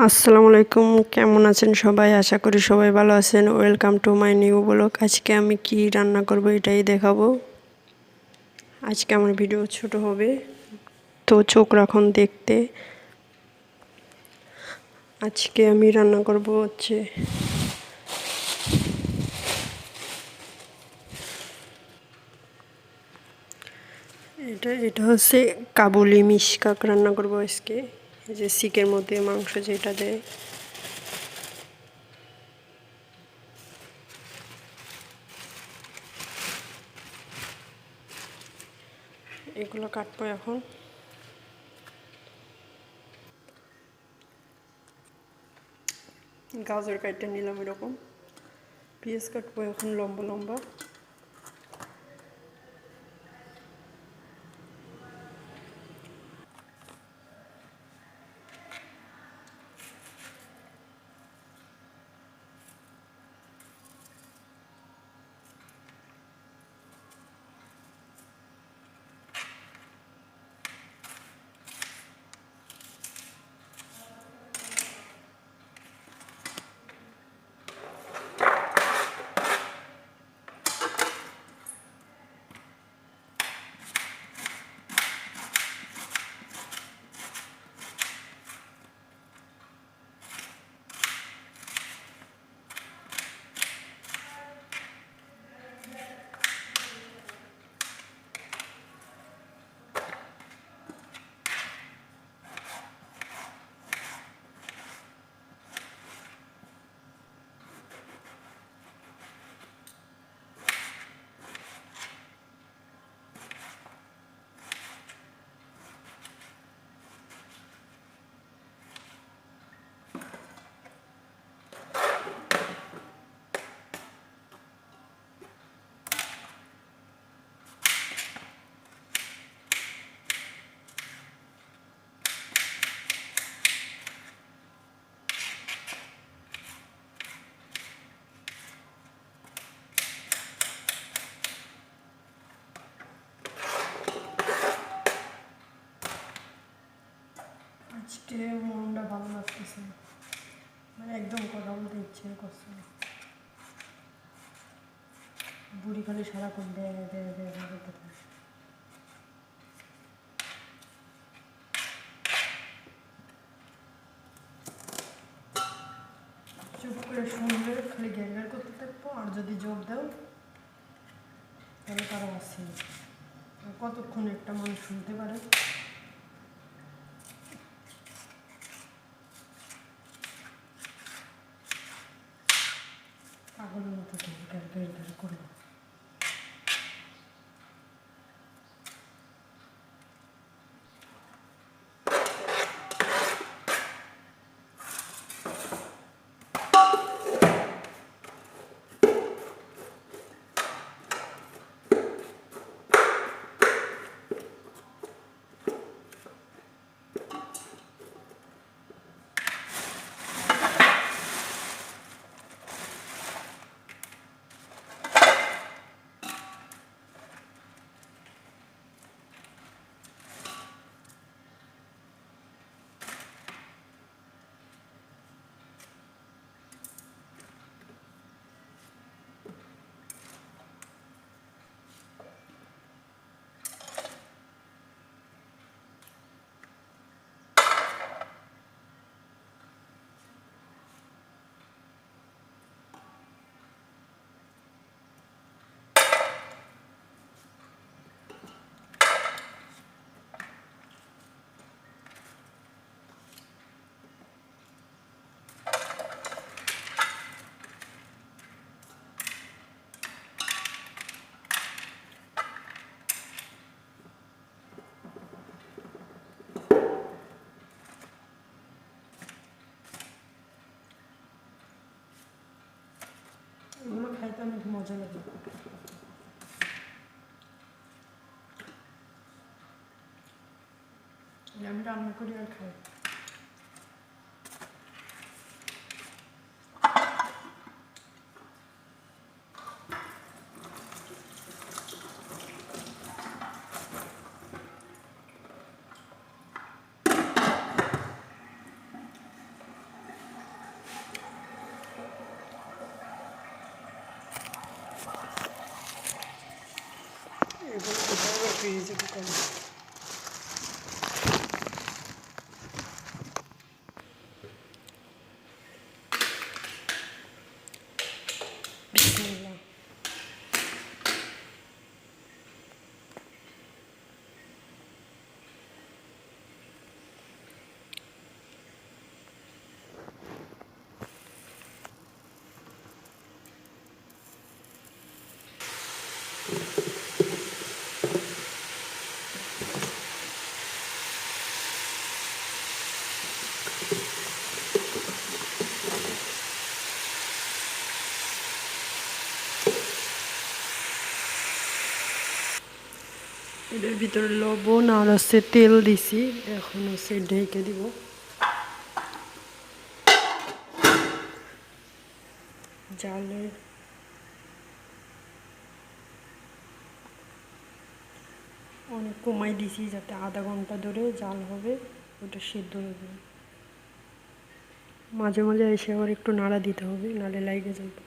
আসসালামু আলাইকুম, কেমন আছেন সবাই? আশা করি সবাই ভালো আছেন। Welcome to my new blog আজকে আমি কি রান্না করব এটাই দেখাবো। আজকে আমার ভিডিও ছোট হবে, তো চোখ রাখুন দেখতে। আজকে আমি রান্না করব হচ্ছে এটা এটা হচ্ছে কাবুলি মিশকাক রান্না করব আজকে। যে শিকের মধ্যে মাংস যেটা দেয়। এগুলো কাটবো এখন। গাজর কাটতে নিলাম এরকম। পেঁয়াজ কাটবো এখন লম্বা লম্বা। আজকে মনটা ভালো লাগতেছে না। মানে একদম কথা বলতে ইচ্ছে করছে না। বুড়ি খালি সারাক্ষণ দেয় দেয় দেয় করতে থাকে। চুপ করে শুনলে খালি গ্যার করতে থাকব, আর যদি জোর দাও, তাহলে তারা আসছে কতক্ষণ একটা মানুষ শুনতে পারে? এগুলো খাইতে অনেক মজা লাগে আমি রান্না করি আর এটার ভিতরে লবণ আর হচ্ছে তেল দিছি। এখন হচ্ছে ঢেকে দিব। জালে অনেক কমাই দিছি যাতে আধা ঘণ্টা ধরে জাল হবে, ওটা সিদ্ধ হবে মাঝে মাঝে এসে আবার একটু নাড়া দিতে হবে নাড়ে লাগে যাবে।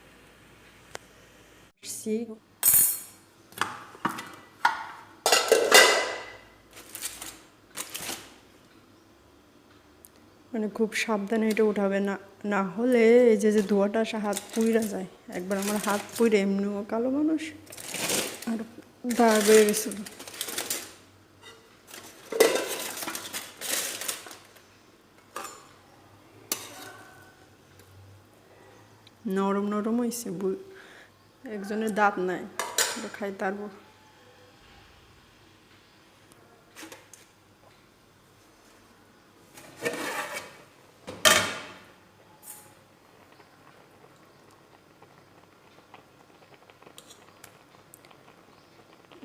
মানে খুব সাবধানে এটা উঠাবে না না হলে এই যে যে ধোয়াটা আসে, হাত পুইরা যায়। একবার আমার হাত পুইরে, এমনিও কালো মানুষ। আর দাঁড় বেড়ে গেছিল নরম নরম হয়েছে একজনের দাঁত নাই খাই তারপর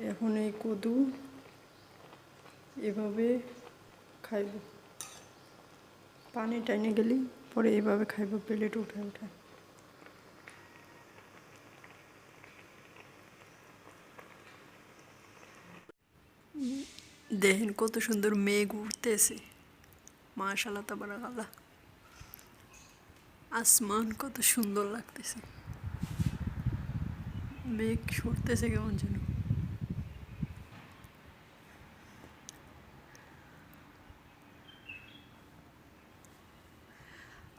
এখন এই কদু এভাবে খাইব। পানি টাইনে গেলি পরে এভাবে খাইব, প্লেট উঠে উঠে। দেখেন কত সুন্দর মেঘ উঠতেছে। মাশাল্লাহ তাবারাকাল্লাহ। আসমান কত সুন্দর লাগতেছে। মেঘ সরতেছে কেমন যেন।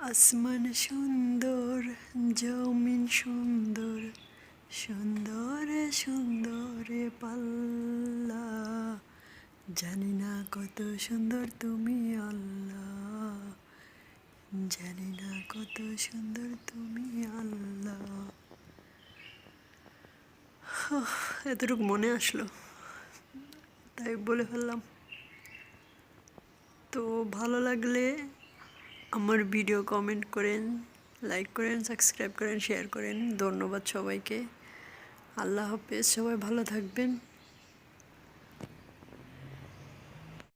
আসমান সুন্দর, জমিন সুন্দর, সুন্দরে সুন্দরে পাল্লা। জানি না কত সুন্দর তুমি আল্লাহ। জানি না কত সুন্দর তুমি আল্লাহ। এতটুকু মনে আসলো। তাই বলে ফেললাম। তো ভালো লাগলে আমার ভিডিও কমেন্ট করেন লাইক করেন সাবস্ক্রাইব করেন শেয়ার করেন। ধন্যবাদ সবাইকে। আল্লাহ হাফেজ। সবাই ভালো থাকবেন।